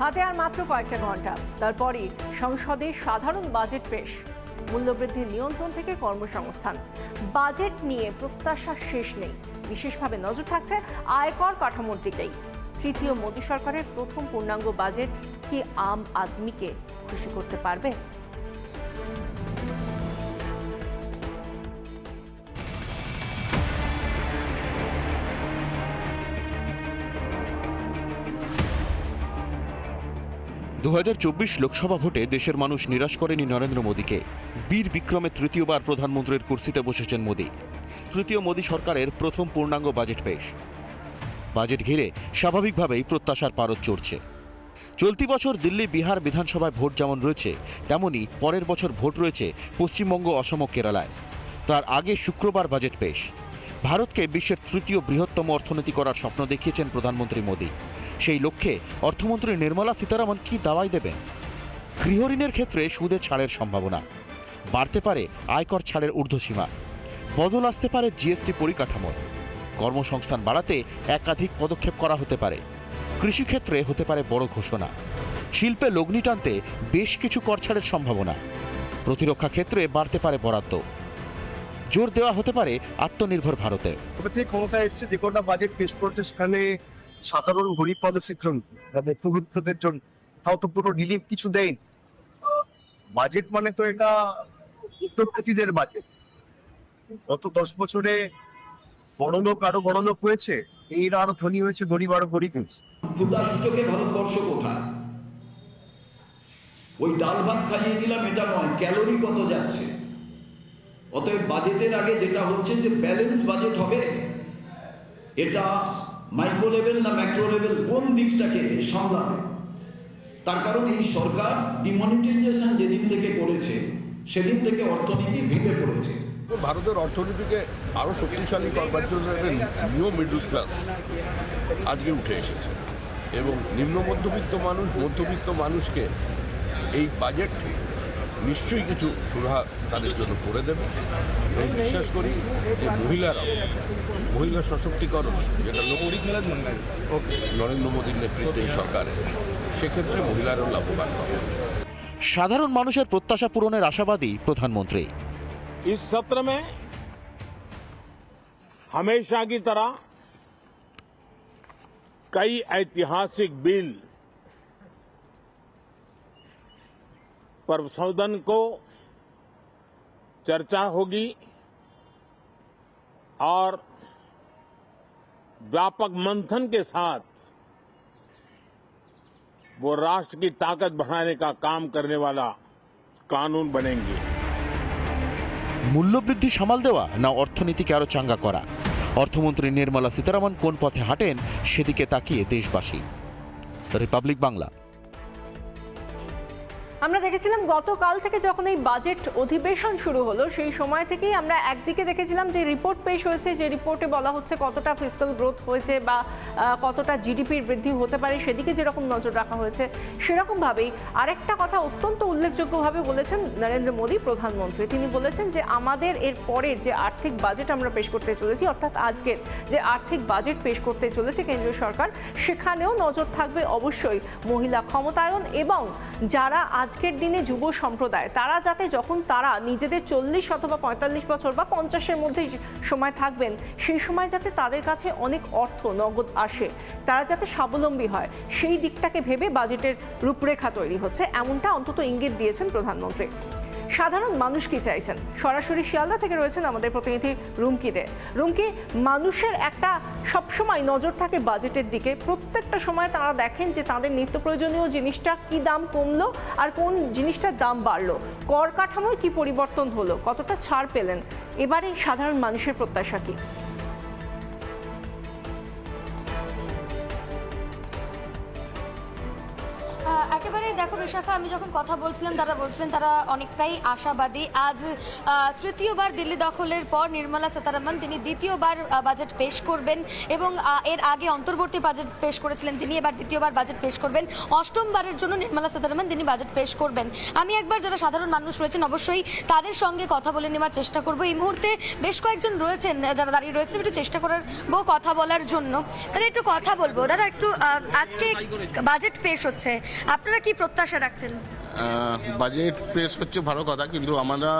হাতে আর মাত্র কয়েকটা ঘণ্টা। তারপরই সংসদে সাধারণ বাজেট পেশ। মূল্যবৃদ্ধি নিয়ন্ত্রণ থেকে কর্মসংস্থান। বাজেট নিয়ে প্রত্যাশা শেষ নেই। বিশেষভাবে নজর থাকছে আয়কর কাঠামোর দিকেই। তৃতীয় মোদী সরকারের প্রথম পূর্ণাঙ্গ বাজেট কি আম আদমিকে খুশি করতে পারবে? দু হাজার চব্বিশ লোকসভা ভোটে দেশের মানুষ নিরাশ করেনি নরেন্দ্র মোদীকে। বীর বিক্রমে তৃতীয়বার প্রধানমন্ত্রীর কুর্সিতে বসেছেন মোদী। তৃতীয় মোদী সরকারের প্রথম পূর্ণাঙ্গ বাজেট পেশ। বাজেট ঘিরে স্বাভাবিকভাবেই প্রত্যাশার পারদ চড়ছে। চলতি বছর দিল্লি বিহার বিধানসভায় ভোট যেমন রয়েছে, তেমনি পরের বছর ভোট রয়েছে পশ্চিমবঙ্গ, অসম কেরালায়। তার আগে শুক্রবার বাজেট পেশ। ভারতকে বিশ্বের তৃতীয় বৃহত্তম অর্থনীতি করার স্বপ্ন দেখিয়েছেন প্রধানমন্ত্রী মোদী। সেই লক্ষ্যে অর্থমন্ত্রী নির্মলা সীতারামন কি দাওয়াই দেবেন? গৃহঋণের ক্ষেত্রে সুদে ছাড়ের সম্ভাবনা। বাড়তে পারে আয়কর ছাড়ের ঊর্ধ্বসীমা। বদল আসতে পারে জিএসটি পরিকাঠামো। কর্মসংস্থান বাড়াতে একাধিক পদক্ষেপ করা হতে পারে। কৃষিক্ষেত্রে হতে পারে বড় ঘোষণা। শিল্পে লগ্নি টানতে বেশ কিছু কর ছাড়ের সম্ভাবনা। প্রতিরক্ষা ক্ষেত্রে বাড়তে পারে বরাদ্দ। জোর দেওয়া হতে পারে আত্মনির্ভর ভারতে। ক্ষমতায় এসছে যে কটা বাজেট পেশ করছে সেখানে সাধারণ গরিব মানুষের জন্য মধ্যবিত্তদের জন্য তাও তো পুরো রিলিফ কিছু দেয় বাজেট মানে তো এটা উদ্যোগপতিদের বাজেট গত দশ বছরে বড়লোক আরও বড়লোক হয়েছে এইরা আরও ধনী হয়েছে, গরিব আরও গরিব হয়েছে। ক্ষুদা সূচকে ভারতবর্ষ কোথায়? ওই ডাল ভাত খাইয়ে দিলাম, এটা নয়, ক্যালোরি কত যাচ্ছে? অতএব বাজেটের আগে যেটা হচ্ছে যে ব্যালেন্স বাজেট হবে, এটা মাইক্রো লেভেল না ম্যাক্রো লেভেল কোন দিকটাকে সামলাবে? তার কারণ এই সরকার ডিমনিটাইজেশন যেদিন থেকে করেছে, সেদিন থেকে অর্থনীতি ভেঙে পড়েছে। ভারতের অর্থনীতিকে আরও শক্তিশালী করবার জন্য নিউ মিডল ক্লাস আজকে উঠে এসেছে। এবং নিম্ন মধ্যবিত্ত মানুষ, মধ্যবিত্ত মানুষকে এই বাজেট নিশ্চয়ই কিছু সুরাহা তাদের জন্য করে দেবে এবং বিশ্বাস করি যে মহিলারা মহিলা সশক্তিকরণ যেটা লক্ষ্য নরেন্দ্র মোদীর নেতৃত্বে এই সরকারের সেক্ষেত্রে মহিলারাও লাভবান হবে সাধারণ মানুষের প্রত্যাশা পূরণের আশাবাদী প্রধানমন্ত্রী इस सत्र में हमेशा की तरह कई ऐतिहासिक बिल पर सदन को चर्चा होगी और व्यापक मंथन के साथ वो राष्ट्र की ताकत बढ़ाने का काम करने वाला कानून बनेंगे মূল্যবৃদ্ধি সামাল দেওয়া না অর্থনীতিকে আরো চাঙ্গা করা অর্থমন্ত্রী নির্মলা সীতারামন কোন পথে হাঁটেন সেদিকে তাকিয়ে দেশবাসী রিপাবলিক বাংলা আমরা দেখেছিলাম গতকাল থেকে যখন এই বাজেট অধিবেশন শুরু হলো, সেই সময় থেকেই আমরা একদিকে দেখেছিলাম যে রিপোর্ট পেশ হয়েছে, যে রিপোর্টে বলা হচ্ছে কতটা ফিজিক্যাল গ্রোথ হয়েছে বা কতটা জিডিপির বৃদ্ধি হতে পারে, সেদিকে যেরকম নজর রাখা হয়েছে, সেরকমভাবেই আরেকটা কথা অত্যন্ত উল্লেখযোগ্যভাবে বলেছেন নরেন্দ্র মোদী প্রধানমন্ত্রী। তিনি বলেছেন যে আমাদের এর পরের যে আর্থিক বাজেট আমরা পেশ করতে চলেছি, অর্থাৎ আজকের যে আর্থিক বাজেট পেশ করতে চলেছে কেন্দ্রীয় সরকার, সেখানেও নজর থাকবে অবশ্যই মহিলা ক্ষমতায়ন এবং যারা আজকের দিনে যুব সম্প্রদায়, তারা যাতে যখন তারা নিজেদের চল্লিশ অথবা পঁয়তাল্লিশ বছর বা পঞ্চাশের মধ্যে সময় থাকবেন, সেই সময় যাতে তাদের কাছে অনেক অর্থ, নগদ আসে। তারা যাতে স্বাবলম্বী হয়, সেই দিকটাকে ভেবে বাজেটের রূপরেখা তৈরি হচ্ছে, এমনটা অন্তত ইঙ্গিত দিয়েছেন প্রধানমন্ত্রী। সাধারণ মানুষ কি চাইছেন? সরাসরি শিয়ালদা থেকে রয়েছেন আমাদের প্রতিনিধি রুমকিতে রুমকি, মানুষের একটা সবসময় নজর থাকে বাজেটের দিকে। প্রত্যেকটা সময় তারা দেখেন যে তাদের নিত্য প্রয়োজনীয় জিনিসটা কি দাম কমলো আর কোন জিনিসটার দাম বাড়লো। কর কাঠামোয় কি পরিবর্তন হলো? কতটা ছাড় পেলেন? এবারে সাধারণ মানুষের প্রত্যাশা কি? বিশাখা আমি যখন কথা বলছিলাম, তারা বলছিলেন তারা অনেকটাই আশাবাদী। আজ তৃতীয়বার দিল্লি দখলের পর নির্মলা সীতারামন তিনি দ্বিতীয়বার বাজেট পেশ করবেন এবং এর আগে অন্তর্বর্তী বাজেট পেশ করেছিলেন তিনি, এবার দ্বিতীয়বার বাজেট পেশ করবেন। অষ্টমবারের জন্য নির্মলা সীতারামন তিনি বাজেট পেশ করবেন। আমি একবার যারা সাধারণ মানুষ রয়েছেন, অবশ্যই তাদের সঙ্গে কথা বলে নেওয়ার চেষ্টা করব। এই মুহূর্তে বেশ কয়েকজন রয়েছেন যারা দাঁড়িয়ে রয়েছেন, একটু চেষ্টা করার বউ কথা বলার জন্য। দাদা, একটু কথা বলব। দাদা, একটু আজকে বাজেট পেশ হচ্ছে। আপনারা কি প্রত্যাশা রাখছেন? বাজেট পেশ হচ্ছে ভালো কথা কিন্তু আমরা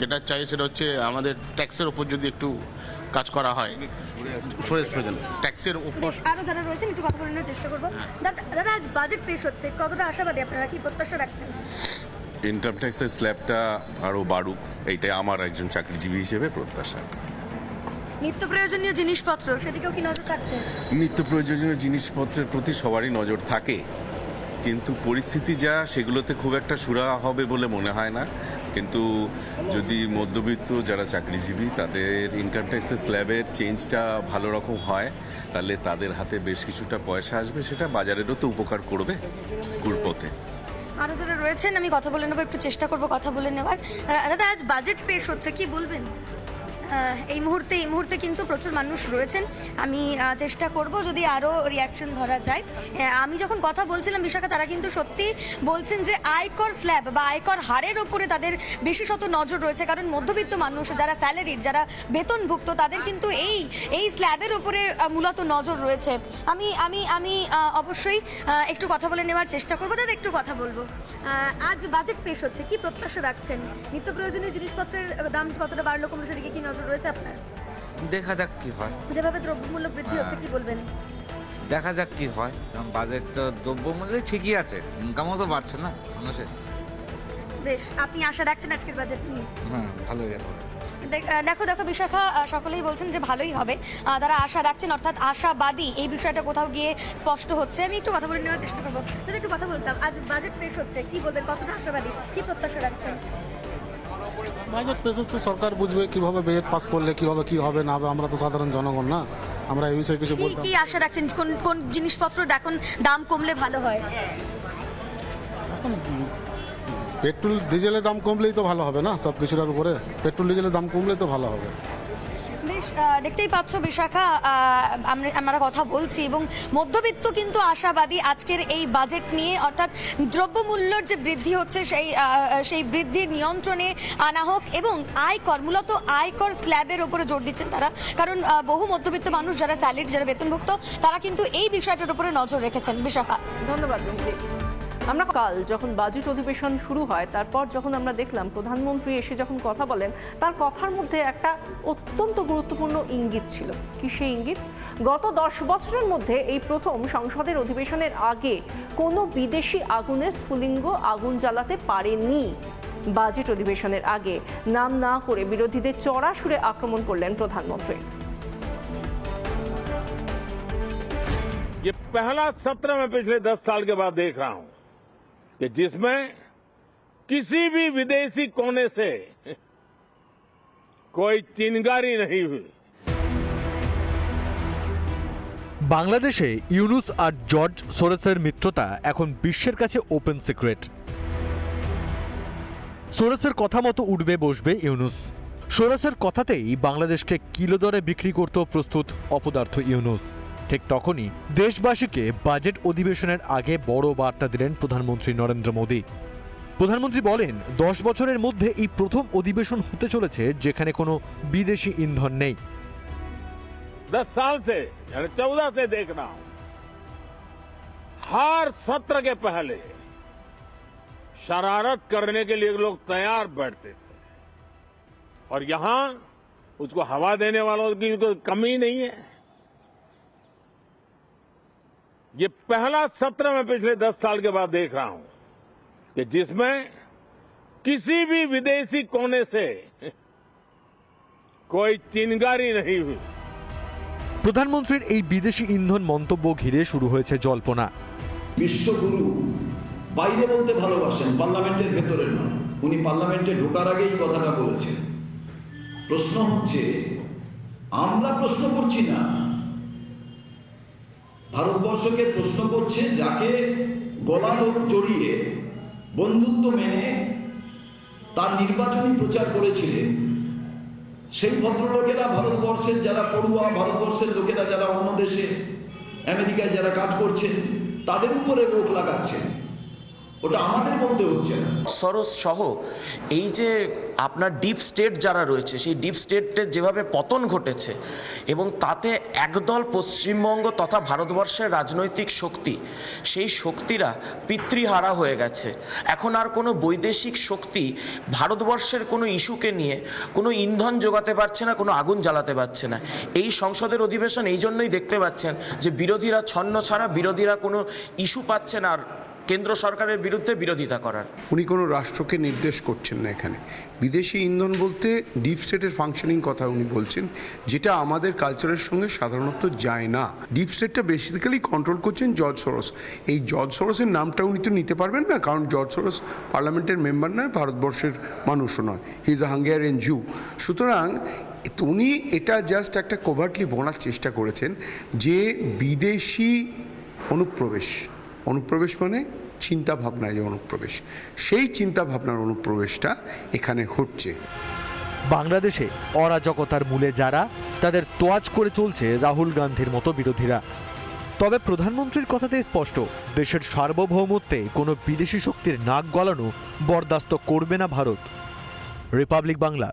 যেটা চাই সেটা হচ্ছে আমাদের ট্যাক্সের উপর যদি একটু কাজ করা হয়। সরে সরে যান। ট্যাক্সের উপর আরও যারা রয়েছেন একটু কথা বলে নেওয়ার চেষ্টা করব। দাদা দাদা আজ বাজেট পেশ হচ্ছে কতটা আশাবাদী আপনারা? কি প্রত্যাশা রাখছেন? ইনকাম ট্যাক্সের স্ল্যাবটা আরও বাড়ুক এইটাই আমার একজন চাকরিজীবী হিসেবে প্রত্যাশা। নিত্য প্রয়োজনীয় জিনিসপত্র সেদিকেও কি নজর থাকছে? নিত্য প্রয়োজনীয় জিনিসপত্রের প্রতি সবারই নজর থাকে। কিন্তু পরিস্থিতি যা, সেগুলোতে খুব একটা সুরা হবে বলে মনে হয় না। কিন্তু যদি মধ্যবিত্ত যারা চাকরিজীবী, তাদের ইনকাম ট্যাক্সের স্ল্যাবের চেঞ্জটা ভালো রকম হয়, তাহলে তাদের হাতে বেশ কিছুটা পয়সা আসবে, সেটা বাজারেরও তো উপকার করবে কুড়পথে আরও যারা রয়েছেন, আমি কথা বলে নেব, একটু চেষ্টা করব কথা বলে নেওয়ার। দাদা, আজ বাজেট পেশ হচ্ছে, কি বলবেন? এই মুহূর্তে এই মুহূর্তে কিন্তু প্রচুর মানুষ রয়েছেন। আমি চেষ্টা করব যদি আরও রিয়াকশন ধরা যায়। আমি যখন কথা বলছিলাম বিশাখা, তারা কিন্তু সত্যি বলছেন যে আয়কর স্ল্যাব বা আয়কর হারের ওপরে তাদের বিশেষত নজর রয়েছে। কারণ মধ্যবিত্ত মানুষ, যারা স্যালারির যারা বেতনভুক্ত, তাদের কিন্তু এই এই স্ল্যাবের ওপরে মূলত নজর রয়েছে। আমি আমি আমি অবশ্যই একটু কথা বলে নেওয়ার চেষ্টা করব। দাদা, একটু কথা বলব। আজ বাজেট পেশ হচ্ছে। কি প্রত্যাশা রাখছেন? নিত্য প্রয়োজনীয় জিনিসপত্রের দাম কতটা বাড়লো? কমলো সেদিকে কি নজর রয়েছে আপনার? দেখা যাক কি হয়। যেভাবে দ্রব্যমূল্য বৃদ্ধি হচ্ছে কি বলবেন? দেখা যাক কি হয়। কারণ বাজেট তো দ্রব্যমূল্য ঠিকই আছে ইনকামও তো বাড়ছে না মানুষের। বেশ আপনি আশা রাখছেন আজকের বাজেট নিয়ে? হ্যাঁ ভালোই হবে। দেখ- দেখো বিশাখা সকলেই বলছেন যে ভালোই হবে। তারা আশা রাখছেন অর্থাৎ আশাবাদী এই বিষয়টা কোথাও গিয়ে স্পষ্ট হচ্ছে। আমি একটু কথা বলে নেওয়ার চেষ্টা করব। তাহলে একটু কথা বলতাম। আজ বাজেট পেশ হচ্ছে কি বলবেন? কতটা আশাবাদী? কি প্রত্যাশা রাখছেন? বাজেট পেশ হচ্ছে সরকার বুঝবে কীভাবে বাজেট পাস করলে কীভাবে কি হবে না হবে আমরা তো সাধারণ জনগণ না। আমরা এই বিষয়ে কিছু বলতে কি আশা রাখছেন? কোন কোন জিনিসপত্র এখন দাম কমলে ভালো হয়? পেট্রোল ডিজেলের দাম কমলেই তো ভালো হবে না সব কিছুর উপরে? পেট্রোল ডিজেলের দাম কমলেই তো ভালো হবে। দেখতেই পাচ্ছ বিশাখা আমরা কথা বলছি এবং মধ্যবিত্ত কিন্তু আশাবাদী আজকের এই বাজেট নিয়ে, অর্থাৎ দ্রব্যমূল্যর যে বৃদ্ধি হচ্ছে সেই সেই বৃদ্ধির নিয়ন্ত্রণে আনা হোক এবং আয়কর, মূলত আয়কর স্ল্যাবের উপরে জোর দিচ্ছেন তারা। কারণ বহু মধ্যবিত্ত মানুষ যারা স্যালারি যারা বেতনভুক্ত, তারা কিন্তু এই বিষয়টার উপরে নজর রেখেছেন বিশাখা। ধন্যবাদ আমরা কাল যখন বাজেট অধিবেশন শুরু হয় তারপর যখন আমরা দেখলাম প্রধানমন্ত্রী এসে যখন কথা বলেন তার কথার মধ্যে একটা অত্যন্ত গুরুত্বপূর্ণ ইঙ্গিত ছিল কি সেই ইঙ্গিত গত দশ বছরের মধ্যে এই প্রথম সংসদের অধিবেশনের আগে কোনো বিদেশি আগুনের স্ফুলিঙ্গ আগুন জ্বালাতে পারেনি বাজেট অধিবেশনের আগে নাম না করে বিরোধীদের চড়া সুরে আক্রমণ করলেন প্রধানমন্ত্রী ये पहला सत्र मैं पिछले दस साल के बाद देख रहा हूं कि जिसमें किसी भी विदेशी कोने से कोई चिंगारी नहीं हुई বাংলাদেশে ইউনুস আর জর্জ সোরেসের মিত্রতা এখন বিশ্বের কাছে ওপেন সিক্রেট সোরেসের কথা মতো উঠবে বসবে ইউনুস সোরেসের কথাতেই বাংলাদেশকে কিলো দরে বিক্রি করতে প্রস্তুত অপদার্থ ইউনুস ঠিক তখনই দেশবাসীকে বাজেট অধিবেশনের আগে বড় বার্তা দিলেন প্রধানমন্ত্রী নরেন্দ্র মোদী প্রধানমন্ত্রী বলেন দশ বছরের মধ্যে এই প্রথম অধিবেশন হতে চলেছে যেখানে কোনো বিদেশি ইন্ধন নেই दस साल से यानी चौदह से देख रहा हूं हर सत्र के पहले शरारत करने के लिए लोग तैयार बैठते थे और यहां उसको हवा देने वालों की कोई कमी नहीं है ये पहला सत्र मैं पिछले दस साल के बाद देख रहा हूं कि जिसमें किसी भी विदेशी कोने से कोई चिंगारी नहीं हुई প্রধানমন্ত্রীর এই বিদেশি ইন্ধন মন্তব্য ঘিরে শুরু হয়েছে জল্পনা বিশ্বগুরু বাইরে বলতে ভালোবাসেন পার্লামেন্টের ভেতরে নয় উনি পার্লামেন্টে ঢোকার আগেই কথাটা বলেছেন প্রশ্ন হচ্ছে আমরা প্রশ্ন করছি না ভারতবর্ষকে প্রশ্ন করছে, যাকে গলা জড়িয়ে বন্ধুত্ব মেনে তার নির্বাচনী প্রচার করেছিলেন। সেই ভদ্রলোকেরা ভারতবর্ষের যারা পড়ুয়া, ভারতবর্ষের লোকেরা যারা অন্য দেশে, আমেরিকায় যারা কাজ করছেন, তাদের উপরে রোগ লাগাচ্ছেন। ওটা আমাদের বলতে হচ্ছে সরস সহ, এই যে আপনার ডিপ স্টেট যারা রয়েছে, সেই ডিপ স্টেটের যেভাবে পতন ঘটেছে এবং তাতে একদল পশ্চিমবঙ্গ তথা ভারতবর্ষের রাজনৈতিক শক্তি, সেই শক্তিরা পিতৃহারা হয়ে গেছে। এখন আর কোনো বৈদেশিক শক্তি ভারতবর্ষের কোনো ইস্যুকে নিয়ে কোনো ইন্ধন যোগাতে পারছে না, কোনো আগুন জ্বালাতে পারছে না। এই সংসদের অধিবেশন এই জন্যই দেখতে পাচ্ছেন যে বিরোধীরা ছন্ন ছাড়া বিরোধীরা কোনো ইস্যু পাচ্ছে না আর কেন্দ্র সরকারের বিরুদ্ধে বিরোধিতা করার। উনি কোনো রাষ্ট্রকে নির্দেশ করছেন না এখানে। বিদেশি ইন্ধন বলতে ডিপ স্টেটের ফাংশনিং কথা উনি বলছেন, যেটা আমাদের কালচারের সঙ্গে সাধারণত যায় না। ডিপ স্টেটটা বেসিক্যালি কন্ট্রোল করছেন জর্জ সরোস। এই জর্জ সরসের নামটা উনি তো নিতে পারবেন না, কারণ জর্জ সরোস পার্লামেন্টের মেম্বার নয়, ভারতবর্ষের মানুষও নয়। হি ইজ আ হাঙ্গেরিয়ান জু সুতরাং উনি এটা জাস্ট একটা কোভার্টলি বলার চেষ্টা করেছেন যে বিদেশি অনুপ্রবেশ অনুপ্রবেশ মানে চিন্তা ভাবনায় যে অনুপ্রবেশ। সেই চিন্তা ভাবনার অনুপ্রবেশটা এখানে ঘটছে। বাংলাদেশে অরাজকতার মূলে যারা, তাদের তোয়াজ করে চলছে রাহুল গান্ধীর মতো বিরোধীরা। তবে প্রধানমন্ত্রীর কথাতে স্পষ্ট, দেশের সার্বভৌমত্বে কোনো বিদেশি শক্তির নাক গলানো বরদাস্ত করবে না ভারত। রিপাবলিক বাংলা